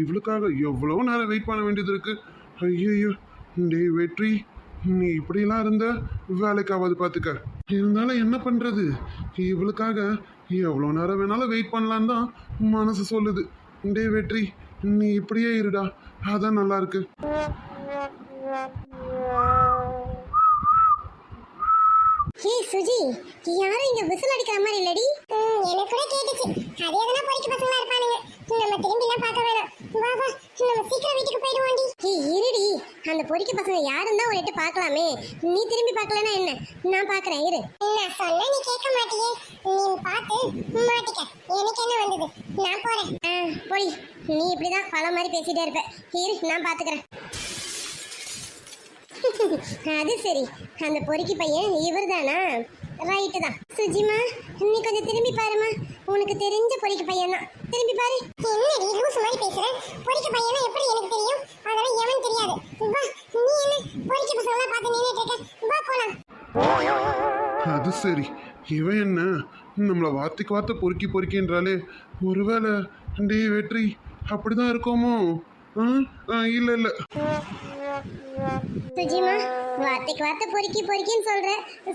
இவளுக்காக எவ்வளோ நேரம் வெயிட் பண்ண வேண்டியது இருக்கு? ஐயோ டேய் வெற்றி நீ இப்படிலாம் இருந்த வேலைக்காவது பார்த்துக்க. இருந்தாலும் என்ன பண்றது? இவளுக்காக எவ்வளோ நேரம் வேணாலும் வெயிட் பண்ணலான்னு தான் மனசு சொல்லுது. டேய் வெற்றி நீ இப்படியே இருடா. அதான் நல்லா இருக்கு. ஹே சுஜி யாரும் இங்க விசில் அடிக்கிற மாதிரி இல்லடி? எனக்கு கூட கேட்டுச்சு. அது எதனா பொறிக்க பசங்களா இருப்பானுங்க. நம்ம திரும்பி எல்லாம் பார்க்க வேணாம். வா வா நம்ம சீக்கிரம் வீட்டுக்கு போயிடுவோண்டி. ஹே இருடி. அந்த பொறிக்க பசங்க யாருன்னு தான் ஒரு எட்டு பார்க்கலாமே? நீ திரும்பி பார்க்கலனா என்ன? நான் பார்க்கறேன் இரு. நான் சொன்னா நீ கேட்க மாட்டியே. நீ பார்த்து மாட்டிக்க. எனக்கு என்ன வந்தது? நான் போறேன். ஆ போய் நீ இப்படிதான் பல மாதிரி பேசிட்டே இருப்ப. இரு நான் பார்த்துக்கிறேன். அது சரி. அந்த பொறுக்கி பையன் இவர் தானா ரைட்டு தான். சுஜிமா நீ கொஞ்சம் திரும்பி பாருமா. உனக்கு தெரிஞ்ச பொறுக்கி பையன் தான். திரும்பி பாரு. என்னடி லூஸ் மாதிரி பேசுற? பொறுக்கி பையனா எப்படி எனக்கு தெரியும்? அதெல்லாம் எவன் தெரியாது. வா நீ என்ன பொறுக்கி பசங்களா பார்த்து நின்னுட்டு இருக்க? வா போலாம். அது சரி. இவன் என்ன? நம்மளை வார்த்தைக்கு வார்த்தை பொறுக்கி பொறுக்கின்றாலே ஒருவேளை டே வெற்றி அப்படிதான் இருக்கோமோ? ஆ? ஆ, இல்ல. சுஜிமா வார்த்தைக்கு வார்த்தை பொறுக்கி பொறுக்கின்னு சொல்ற.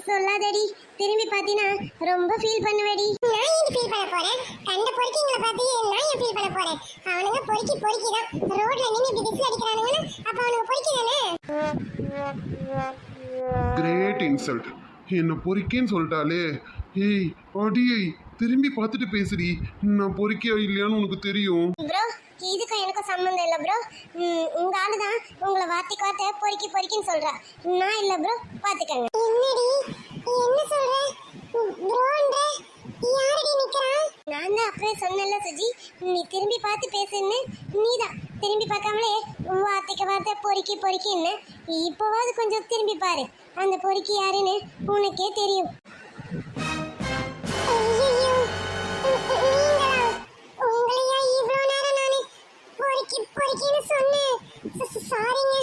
சொல்லாதடி. திரும்பி பாத்தீனா ரொம்ப ஃபீல் பண்ணுவேடி. நான் ஏன் ஃபீல் பண்ண போறேன்? கண்ட பொறுக்கிங்களை பார்த்து நான் ஏன் ஃபீல் பண்ண போறேன்? அவனுங்க பொறுக்கி பொறுக்கி தான் ரோட்ல நின்னு இப்படி விசில் அடிக்கிறானுங்கன்னா அப்ப அவனுங்க பொறுக்கி தானே கிரேட் இன்சல்ட் என்ன பொறுக்கின்னு சொல்லிட்டாலே. ஏய் அடியை திரும்பி பார்த்துட்டு பேசுடி. நான் பொறுக்கியா இல்லையான்னு உனக்கு தெரியும். ப்ரோ இதுக்கும் எனக்கும் சம்மந்தம் இல்லை ப்ரோ உங்க ஆளு தான் உங்களை வார்த்தைக்கு வார்த்தை பொறுக்கி பொறுக்கின்னு சொல்றா. நான் இல்லை ப்ரோ பாத்துக்கங்க. என்னடி? என்ன சொல்ற? ப்ரோன்ற யாரடி நான் தான் அப்பவே சொன்னேன்ல சுஜி நீ திரும்பி பார்த்து பேசுன்னு. நீ தான் திரும்பி பார்க்காமலே வார்த்தைக்கு வார்த்தை பொறுக்கி பொறுக்கின்னு. இப்போவாது கொஞ்சம் திரும்பி பாரு. அந்த பொறுக்கி யாருன்னு உனக்கே தெரியும். பொறுக்கின்னு சொன்னேன் சாரிங்க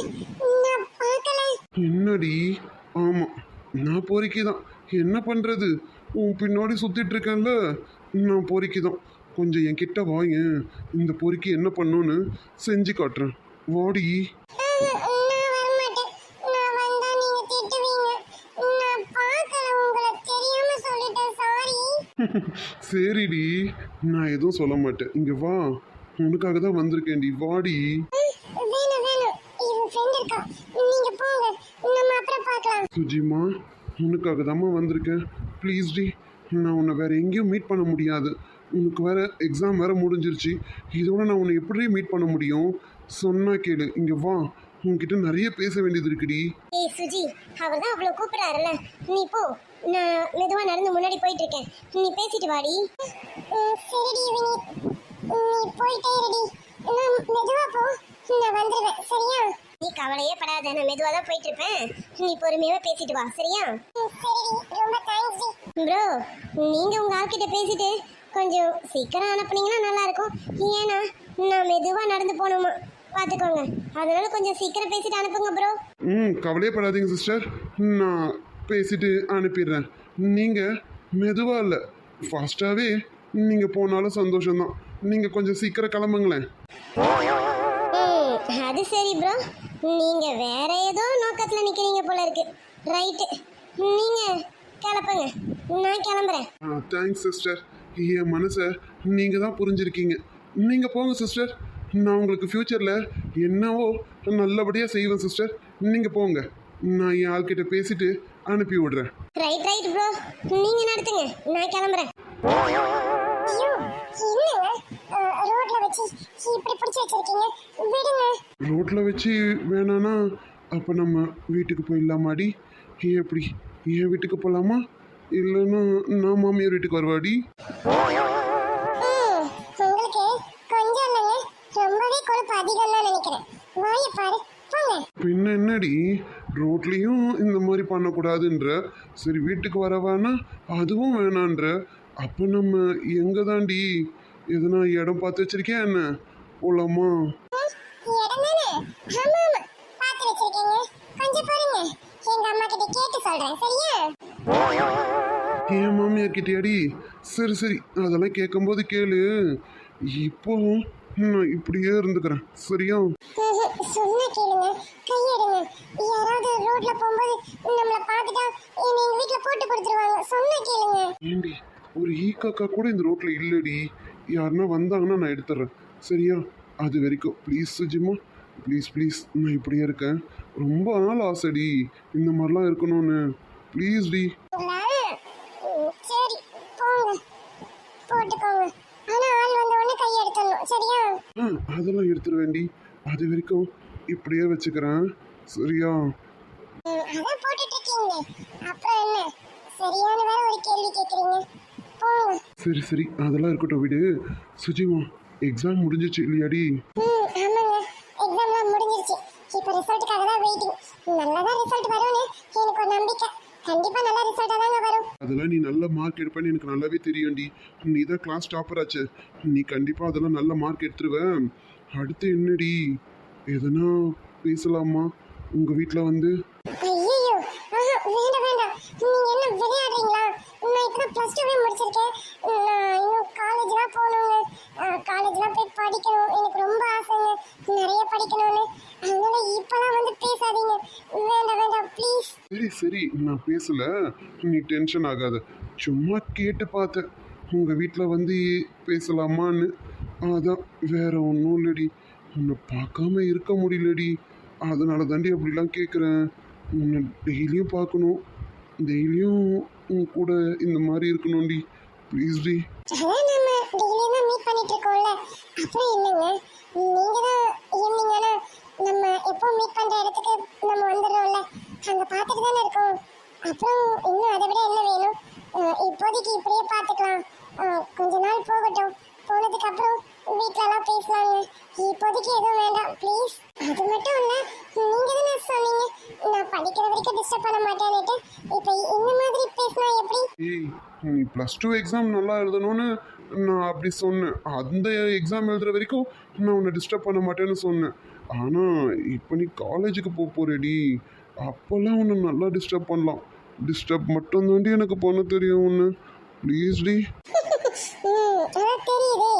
நான் பார்க்கல. என்னடி ஆமா நான் பொறுக்கி தான் என்ன பண்றது? உன் பின்னாடி சுத்திட்டு இருக்கேன்ல. நான் பொறுக்கி தான் கொஞ்சம் என் கிட்ட வாங்க. இந்த பொறுக்கி என்ன பண்ணுன்னு செஞ்சு காட்டுறேன். வாடி. சரிடி. நான் எதுவும் சொல்ல மாட்டேன். இங்க வா. உனக்காக தான் வந்திருக்கேன்டி. வாடி. சுஜிமா உனக்காக தாம்மா வந்திருக்கேன். ப்ளீஸ் டி நான் உன்னை வேற எங்கேயும் மீட் பண்ண முடியாது. உனக்கு வேற எக்ஸாம் வேற முடிஞ்சிருச்சு. இதோட நான் உன்னை எப்படி மீட் பண்ண முடியும்? சொன்னா கேளு. இங்க வா. உன்கிட்ட நிறைய பேச வேண்டியது இருக்குடி. ஏய் சுஜி அவர் தான் அவ்வளோ கூப்பிடாருல்ல நீ போ. நான் மெதுவாக நடந்து முன்னாடி போயிட்டு இருக்கேன். நீ பேசிட்டு வாடி. சரிடி வினி. நீ போயிட்டே இருடி. நான் மெதுவா போ. நான் வந்துடுவேன் சரியா? நீ கவலையே படாத. நான் மெதுவாக தான் போயிட்டு இருப்பேன் நீ பொறுமையாவே பேசிட்டு வா. சரியா? சரிடி. ரொம்ப தேங்க்ஸ் ப்ரோ நீங்க உங்க ஆள்கிட்ட பேசிட்டு கொஞ்சம் சீக்கிரம் அனுப்புனீங்கன்னா நல்லா இருக்கும் ஏன்னா நான் மெதுவா நடந்து போகணுமா? பார்த்துக்கோங்க. அதனால கொஞ்சம் சீக்கிரம் பேசிட்டு அனுப்புங்க ப்ரோ. ம் கவலையப்படாதீங்க சிஸ்டர் நான் பேசிட்டு அனுப்பிடுறேன். நீங்கள் மெதுவாக இல்லை. ஃபாஸ்ட்டாகவே நீங்கள் போனாலும் சந்தோஷம்தான். நீங்கள் கொஞ்சம் சீக்கிரம் கிளம்புங்களேன். ம், அது சரி ப்ரோ நீங்க வேற ஏதோ நோக்கத்துல நிக்கிறீங்க போல இருக்கு. ரைட்டு நீங்க கிளப்புங்க நான் கிளம்புறேன். தேங்க்ஸ் சிஸ்டர் என் மனசை நீங்கள் தான் புரிஞ்சிருக்கீங்க. நீங்கள் போங்க சிஸ்டர் நான் உங்களுக்கு ஃப்யூச்சரில் என்னவோ நல்லபடியாக செய்வேன் சிஸ்டர் நீங்கள் போங்க. நான் என் ஆள்கிட்ட பேசிட்டு அனுப்பி விடுறேன். ரைட் ரைட் ப்ரோ நீங்க நடத்துங்க. நான் கிளம்புறேன். ரோட்ல வச்சு இப்படி பிடிச்சு வச்சிருக்கீங்க. விடுங்க. ரோட்டில் வச்சு வேணான்னா அப்போ நம்ம வீட்டுக்கு போயிடலாமாடி? எப்படி என் வீட்டுக்கு போகலாமா இல்லைன்னா நான் மாமியார் வீட்டுக்கு வருவாடி? உங்களுக்கு கொஞ்சம் இல்லைங்க. ரொம்பவே கொழுப்பு அதிகம் தான் நினைக்கிறேன். வாய பாரு. போங்க. பின்ன என்னடி? ரோட்லேயும் இந்த மாதிரி பண்ணக்கூடாதுன்ற. சரி வீட்டுக்கு வரவானா? அதுவும் வேணான்ற. அப்போ நம்ம எங்கே தாண்டி எதனா இடம் பார்த்து வச்சிருக்கியா என்ன சரியா? என் மாமியார் கிட்டயாடி? சரி சரி. அதெல்லாம் கேட்கும்போது கேளு. இப்போ நான் இப்படியே இருந்துக்கிறேன். சரியா. சொன்னா கேளுங்க. கையெடுங்க. யாராவது ரோட்ல போகும்போது நம்மள பார்த்துட்டா என்னை எங்க வீட்ல போட்டு கொடுத்துருவாங்க. சொன்னா கேளுங்க. ஏண்டி ஒரு ஈ காக்கா கூட இந்த ரோட்ல இல்லடி. யாருன்னா வந்தாங்கன்னா நான் எடுத்துறேன் சரியா? அது வரைக்கும். ப்ளீஸ் சுஜிமா ப்ளீஸ் ப்ளீஸ் நான் இப்படியே இருக்கேன். ரொம்ப நாள் ஆசைடி. இந்த மாதிரிலாம் இருக்கணும்னு. ப்ளீஸ் டி. அதெல்லாம் எடுத்துட வேண்டி அது வரைக்கும் இப்படியே வச்சுக்கிறேன். சரியா? அதான் போட்டுட்டு இருக்கீங்களே அப்புறம் என்ன? சரியான வேற ஒரு கேள்வி கேக்குறீங்க. சரி சரி. அதெல்லாம் இருக்கட்டும் விடு. சுஜிமா எக்ஸாம் முடிஞ்சிச்சு இல்லையாடி? எக்ஸாம்லாம் முடிஞ்சிருச்சு. இப்போ ரிசல்ட்டுக்காக தான் வெயிட்டிங் நல்லதா ரிசல்ட் வரும்னு எனக்கு ஒரு நம்பிக்கை. கண்டிப்பா நல்ல ரிசல்ட்டா தாங்க வரும். அதெல்லாம் நீ நல்ல மார்க் எடுப்பேன்னு எனக்கு நல்லாவே தெரியும்டி. நீ தான் கிளாஸ் டாப்பர் ஆச்சு. நீ கண்டிப்பாக அதெல்லாம் நல்ல மார்க் எடுத்துருவேன். அடுத்து என்னடி? எதனா பேசலாமா? உங்கள் வீட்டில் வந்து? ஐயோ வேண்டாம் வேண்டாம். நீங்க என்ன விளையாடுறீங்களா? நான் இப்போ ப்ளஸ் டூவே முடிச்சிருக்கேன். நான் இன்னும் காலேஜ்லாம் போகணுங்க காலேஜ்லாம் போய் படிக்கணும். எனக்கு ரொம்ப ஆசைங்க. நிறைய படிக்கணும்னு. அதனால இப்போலாம் வந்து பேசாதீங்க. வேண்டாம் வேண்டாம் ப்ளீஸ் சரி சரி. நான் பேசல. நீ டென்ஷன் ஆகாத. சும்மா கேட்டு பார்த்தேன் உங்கள் வீட்டில் வந்து பேசலாமான்னு. அதான் வேற ஒன்றும் இல்லடி. உன்னை பார்க்காம இருக்க முடியலடி. அதனால தாண்டி அப்படிலாம் கேட்குறேன் உன்னை டெய்லியும் பார்க்கணும். டெய்லியும் உன் கூட இந்த மாதிரி இருக்கணும்டி. Please D. அதான் நம்ம டெய்லியும் தான் மீட் பண்ணிட்டு இருக்கோம்ல அப்புறம் என்னங்க? நீங்க தான் இருந்தீங்கன்னா நம்ம எப்போ மீட் பண்ற இடத்துக்கு நம்ம வந்துடுறோம்ல? அங்க பார்த்துட்டு தானே இருக்கோம். அப்புறம் இன்னும் அதை விட என்ன வேணும்? அஹ் இப்போதைக்கு இப்படியே பார்த்துக்கலாம். கொஞ்ச நாள் போகட்டும். போனதுக்கு அப்புறம் வீட்லலாம் பேசலாங்க. இப்போதைக்கு எதுவும் வேண்டாம். ப்ளீஸ் அது மட்டும் இல்லை நீங்க தானே சொன்னீங்க. நான் படிக்கிற வரைக்கும் டிஸ்டர்ப் பண்ண மாட்டேன்னுட்டு இப்போ இந்த மாதிரி பேசினா எப்படி? ஏய் நீ ப்ளஸ் டூ எக்ஸாம் நல்லா எழுதணும்னு நான் அப்படி சொன்னேன். அந்த எக்ஸாம் எழுதுற வரைக்கும் நான் உன்னை டிஸ்டர்ப் பண்ண மாட்டேன்னு சொன்னேன். ஆனால் இப்போ நீ காலேஜுக்கு போக போறேடி. அப்போல்லாம் உன்னை நல்லா டிஸ்டர்ப் பண்ணலாம். டிஸ்டர்ப் மட்டும் தாண்டி எனக்கு பண்ண தெரியும் ஒன்று ப்ளீஸ் டி. தெரியுதே.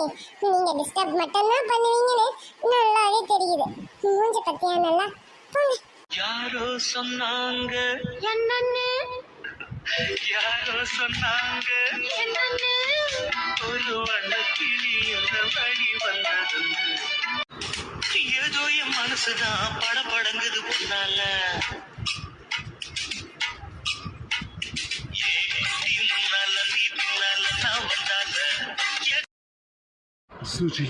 நீங்க டிஸ்டர்ப் மட்டும்தான் பண்ணுவீங்கன்னு நல்லாவே தெரியுது. மூஞ்ச பத்தியா நல்லா? போங்க. யாரோ சொன்னாங்க? என்னன்னு? யாரோ சொன்னாங்க? என்னன்னு? ஒரு வண்ண கிளி வழி வந்ததுன்னு ஏதோ என் மனசுதான் ஏ, நீ முன்னால சுஜி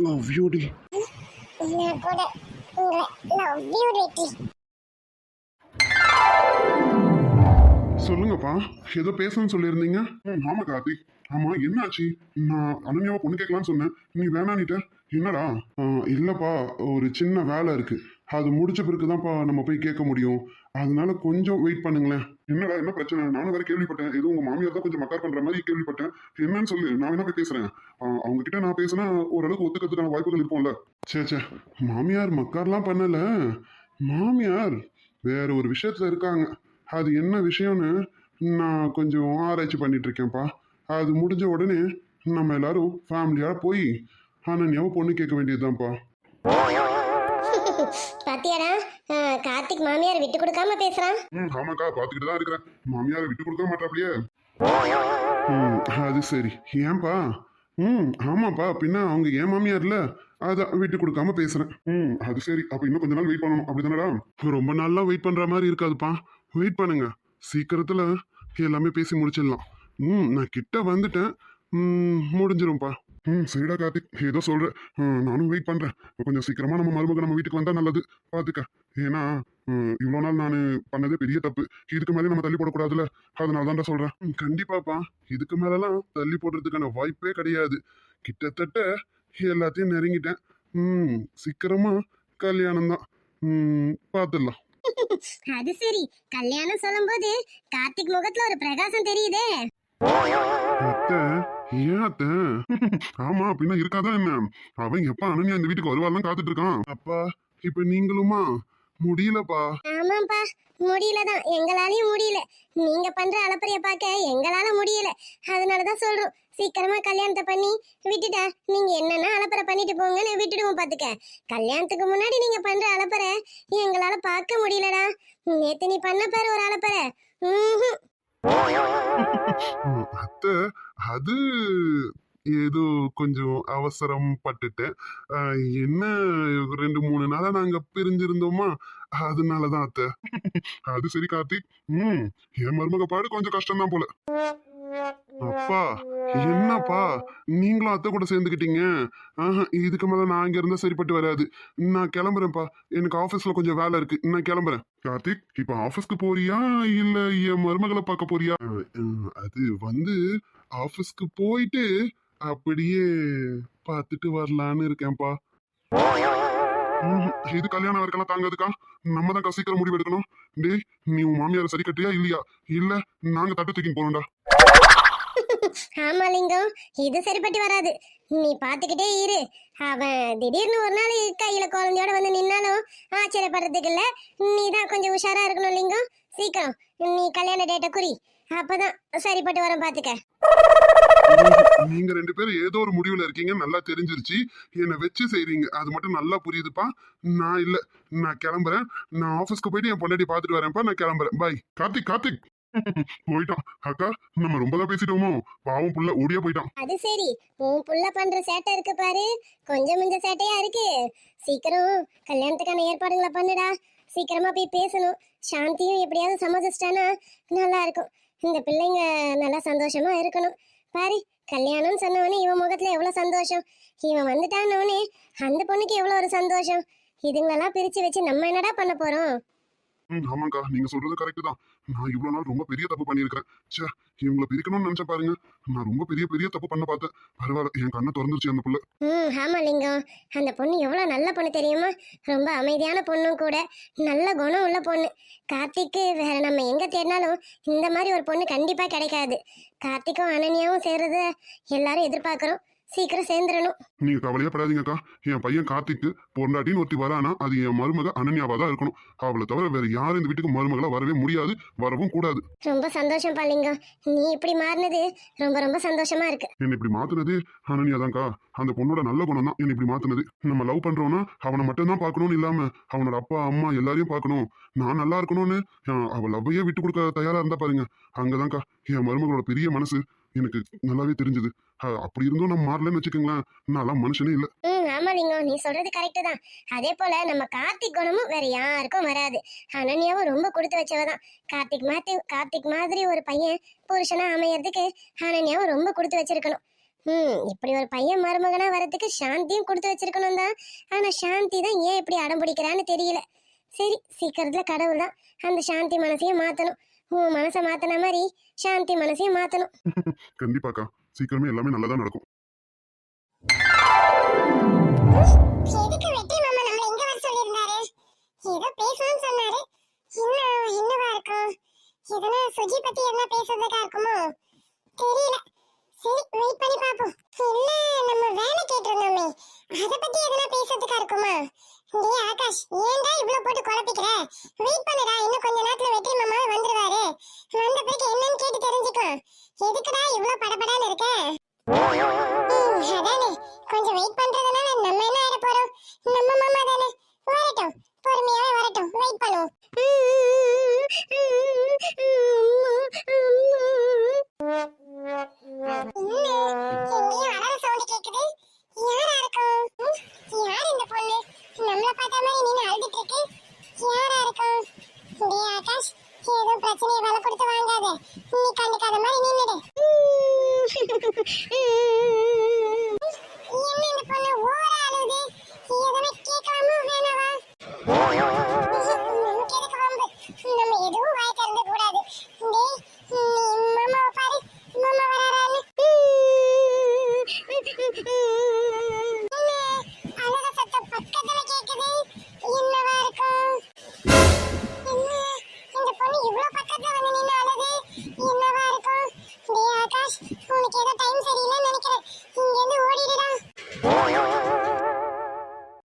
லவ் யூ டி. நான் கூட. சொல்லுங்கப்பா ஏதோ பேசணும்னு சொல்லியிருந்தீங்க? ம் ஆமா கார்த்திக் ஆமா என்னாச்சு? நான் அனன்யாவை பொண்ணு கேட்கலான்னு சொன்னேன். நீ வேணான்னுட்ட. என்னடா? இல்லைப்பா இல்லப்பா ஒரு சின்ன வேலை இருக்கு. அது முடிச்ச பிறகு தான்ப்பா நம்ம போய் கேட்க முடியும். அதனால கொஞ்சம் வெயிட் பண்ணுங்களேன். என்னடா என்ன பிரச்சனை? நானும் வேற கேள்விப்பட்டேன். ஏதோ உங்க மாமியார் தான் கொஞ்சம் மக்கார் பண்ற மாதிரி கேள்விப்பட்டேன். என்னன்னு சொல்லு நான் வேணா போய் பேசுறேன். அவங்க கிட்ட நான் பேசினா ஓரளவுக்கு ஒத்துக்கிறதுக்கான வாய்ப்புகள் இருக்கும்ல. சே சே மாமியார் மக்கார்லாம் பண்ணல. மாமியார் வேற ஒரு விஷயத்துல இருக்காங்க. அது என்ன விஷயம்னு நான் கொஞ்சம் ஆராய்ச்சி பண்ணிட்டு இருக்கேன்ப்பா அது முடிஞ்ச உடனே நம்ம எல்லாரும் ஃபேமிலியா போய் அனன்யாவை பொண்ணு கேட்க வேண்டியதுதான்ப்பா. பாத்தியாடா? கார்த்திக் மாமியார் விட்டு கொடுக்காம பேசுறான். ம் ஆமாக்கா பார்த்துக்கிட்டு தான் இருக்கிறேன். மாமியாரை விட்டு கொடுக்க மாட்டாப்லையே ம் அது சரி. ஏன்பா? ம் ஆமாப்பா. பின்ன அவங்க ஏன் மாமியார்ல? அதான் விட்டு கொடுக்காம பேசுறேன். ம். அது சரி அப்ப இன்னும் கொஞ்ச நாள் வெயிட் பண்ணணும். அப்படிதானடா? ரொம்ப நாள்லாம் வெயிட் பண்ற மாதிரி இருக்காதுப்பா. வெயிட் பண்ணுங்க. சீக்கிரத்துல எல்லாமே பேசி முடிச்சிடலாம். ம் நான் கிட்ட வந்துட்டேன். ம் முடிஞ்சிரும்ப்பா. ம் சரிடா கார்த்திக். ஏதோ சொல்ற. ம், நானும் வெயிட் பண்றேன். கொஞ்சம் சீக்கிரமா நம்ம மருமக நம்ம வீட்டுக்கு வந்தா நல்லது. பாத்துக்க. ஏன்னா இவ்வளோ நாள் நான் பண்ணதே பெரிய தப்பு. இதுக்கு மேலே நம்ம தள்ளி போடக்கூடாதுல்ல. அதனால தான்டா சொல்றேன். ம், கண்டிப்பாப்பா. இதுக்கு மேலலாம் தள்ளி போடுறதுக்கான வாய்ப்பே கிடையாது. கிட்டத்தட்ட எல்லாத்தையும் நெருங்கிட்டேன். ம் சீக்கிரமா கல்யாணம் தான் ம் பார்த்துடலாம் அது சரி. கல்யாணம் சொல்லும்போது கார்த்திக் முகத்துல ஒரு பிரகாசம் தெரியுதே. ஆமா அப்படின்னா இருக்காதா என்ன? அவன் எப்ப அனன்யா இந்த வீட்டுக்கு வருவாள்லாம் காத்துட்டு இருக்கான். அப்பா இப்ப நீங்களுமா? முடியலப்பா. ஆமாப்பா முடியல தான் எங்களாலையும் முடியல. நீங்க பண்ற அலப்பறைய பார்க்க எங்களால முடியல. அதனாலதான் சொல்றோம் சீக்கிரமா கல்யாணத்தை பண்ணி விட்டுட்டா நீங்க என்னென்ன அலப்பறை பண்ணிட்டு போங்கன்னு விட்டுடுவோம் பாத்துக்க. கல்யாணத்துக்கு முன்னாடி நீங்க பண்ற அலப்பறை எங்களால பார்க்க முடியலடா. நேத்து நீ பண்ண பாரு ஒரு அலப்பறை. அத்தை அது ஏதோ கொஞ்சம் அவசரம் பட்டுட்டேன் என்ன ரெண்டு மூணு நாளா நாங்க பிரிஞ்சிருந்தோமா? அதனாலதான் அத்தை. அது சரி கார்த்திக் ம் என் மருமக பாடு கொஞ்சம் கஷ்டம்தான் போல. அப்பா என்னப்பா? நீங்களும் அத்தை கூட சேர்ந்துக்கிட்டீங்க. ஆஹா, இதுக்கு மேல நான் அங்க இருந்தா சரிப்பட்டு வராது. நான் கிளம்புறேன்ப்பா. எனக்கு ஆபீஸ்ல கொஞ்சம் வேலை இருக்கு. நான் கிளம்புறேன். கார்த்திக் இப்ப ஆபீஸ்க்கு போறியா? இல்ல என் மருமகளை பார்க்க போறியா? அது வந்து ஆபீஸ்க்கு போயிட்டு அப்படியே பார்த்துட்டு வரலான்னு இருக்கேன்ப்பா. இது கல்யாணம் வரைக்கும் தாங்காதுக்கா. நம்ம தான் சீக்கிரம் முடிவு எடுக்கணும். டேய் நீ உன் மாமியாரை சரி கட்டியா இல்லையா? இல்ல நாங்க தட்டு தூக்கி போறோம்டா. ஆமா லிங்கம் இது சரிப்பட்டு வராது. நீ பாத்துக்கிட்டே இரு. அவன் திடீர்னு ஒரு நாள் கையில குழந்தையோட வந்து நின்னாலும் ஆச்சரியப்படுறதுக்கு இல்ல நீ தான் கொஞ்சம் உஷாரா இருக்கணும் லிங்கம். சீக்கிரம் நீ கல்யாண டேட்டை குறி. அப்பதான் சரிப்பட்டு வரும் பாத்துக்க. நீங்க ரெண்டு பேரும் ஏதோ ஒரு முடிவுல இருக்கீங்க நல்லா தெரிஞ்சிருச்சு. என்னை வச்சு செய்றீங்க. அது மட்டும் நல்லா புரியுதுப்பா. நான் இல்ல. நான் கிளம்புறேன். நான் ஆபீஸ்க்கு போயிட்டு என் பொண்டாட்டி பார்த்துட்டு வரேன்ப்பா. நான் கிளம்புறேன். பாய் கார்த்திக் கார்த்திக். போயிட்டான். அக்கா நம்ம ரொம்ப தான் பேசிட்டோமோ? பாவம் புள்ள ஓடியா போயிட்டான். அது சரி. உன் புள்ள பண்ற சேட்டை இருக்கு பாரு. கொஞ்சம் கொஞ்சம் சேட்டையா இருக்கு. சீக்கிரம் கல்யாணத்துக்கான ஏற்பாடுகளை பண்ணுடா. சீக்கிரமா போய் பேசணும். சாந்தியும் எப்படியாவது சமாளிச்சிட்டானா? நல்லா இருக்கும். இந்த பிள்ளைங்க நல்லா சந்தோஷமா இருக்கணும். பாரு கல்யாணம் சொன்னவனே இவன் முகத்துல எவ்வளவு சந்தோஷம். இவன் வந்துட்டானோடனே அந்த பொண்ணுக்கு எவ்வளவு ஒரு சந்தோஷம். இதுங்களெல்லாம் பிரிச்சு வச்சு நம்ம என்னடா பண்ண போறோம்? ம் ஆமாக்கா நீங்க சொல்றது கரெக்ட் தான். நான் இவ்வளோ நாள் ரொம்ப பெரிய தப்பு பண்ணியிருக்கேன் சே இவங்களை பிரிக்கணும்னு நினச்சேன் பாருங்க. நான் ரொம்ப பெரிய பெரிய தப்பு பண்ண பார்த்தேன். பரவாயில்ல என் கண்ணை திறந்துருச்சு அந்த புள்ள. ம் ஆமாம் லிங்கம். அந்த பொண்ணு எவ்வளோ நல்ல பொண்ணு தெரியுமா? ரொம்ப அமைதியான பொண்ணும் கூட. நல்ல குணம் உள்ள பொண்ணு. கார்த்திக்கு வேற நம்ம எங்கே தேடினாலும் இந்த மாதிரி ஒரு பொண்ணு கண்டிப்பாக கிடைக்காது. கார்த்திக்கும் அனன்யாவும் சேர்றத எல்லாரும் எதிர்பார்க்குறோம். சீக்கிரம் சேர்ந்துடணும். நீங்க கவலையே படாதீங்கக்கா. என் பையன் கார்த்திக்கு பொண்டாட்டின்னு ஒருத்தி வரானா அது என் மருமக அனன்யாவா தான் இருக்கணும். அவளை தவிர வேற யாரும் இந்த வீட்டுக்கு மருமகளா வரவே முடியாது வரவும் கூடாது. ரொம்ப சந்தோஷம் லிங்கம். நீ இப்படி மாறினது ரொம்ப ரொம்ப சந்தோஷமா இருக்கு. என்னை இப்படி மாத்துனது அனன்யா தான்க்கா அந்த பொண்ணோட நல்ல குணம் தான் என்னை இப்படி மாத்துனது. நம்ம லவ் பண்றோம்னா அவனை மட்டும் தான் பார்க்கணும்னு இல்லாம அவனோட அப்பா அம்மா எல்லாரையும் பார்க்கணும். நான் நல்லா இருக்கணும்னு அஹ், அவ லவ்வையே விட்டு கொடுக்க தயாரா இருந்தா பாருங்க. அங்கதான்க்கா. என் மருமகளோட பெரிய மனசு. எனக்கு நல்லாவே தெரிஞ்சது. அப்படி இருந்தும் நம்ம மாறலன்னு வச்சுக்கோங்களேன். நான்லாம் மனுஷனே இல்ல. ம் ஆமா லிங்கம் நீ சொல்றது கரெக்டு தான். அதே போல நம்ம கார்த்திக் குணமும் வேற யாருக்கும் வராது. அனன்யாவும் ரொம்ப கொடுத்து வச்சவ தான். கார்த்திக் மாத்தி கார்த்திக் மாதிரி ஒரு பையன் புருஷனா அமையறதுக்கு அனன்யாவும் ரொம்ப கொடுத்து வச்சிருக்கணும். ம் இப்படி ஒரு பையன் மருமகனா வரதுக்கு சாந்தியும் கொடுத்து வச்சிருக்கணும் தான். ஆனா சாந்தி தான் ஏன் இப்படி அடம் பிடிக்கிறான்னு தெரியல. சரி சீக்கிரத்துல கடவுள் தான் அந்த சாந்தி மனசையும் மாத்தணும். உன் மனசை மாத்தின மாதிரி சாந்தி மனசையும் மாத்தணும். கண்டிப்பாக்கா. சீக்கிரமே எல்லாமே நல்லதா நடக்கும். எதுக்கு வெற்றி மாமா நம்மள இங்க வர சொல்லியிருந்தாரு? ஏதோ பேசணும்னு சொன்னாரு. இன்னும் என்னவா இருக்கும். எதனா சுஜி பத்தி என்ன பேசுறதுக்கா இருக்குமோ? தெரியல. சரி வெயிட் பண்ணி பாப்போம் நம்ம வேலை கேட்டிருந்தோமே. அத பத்தி எதனா பேசுறதுக்கா இருக்குமா? டேய் ஆகாஷ் ஏன்டா இவ்ளோ போட்டு குழப்பிக்கிற? வெயிட் பண்ணுடா இன்னும் கொஞ்ச நேரத்துல வெற்றி மாமா வந்துருவாரு. வந்த பிறகு என்னன்னு கேட்டு தெரிஞ்சுக்கோ. எதுக்குடா இவ்ளோ படபடான்னு இருக்க? அதானே. கொஞ்சம் வெயிட் பண்றதுனால நம்ம என்ன ஆயிட போறோம்? நம்ம மாமா தானே. வரட்டும் பொறுமையாவே வரட்டும். வெயிட் பண்ணுவோம்.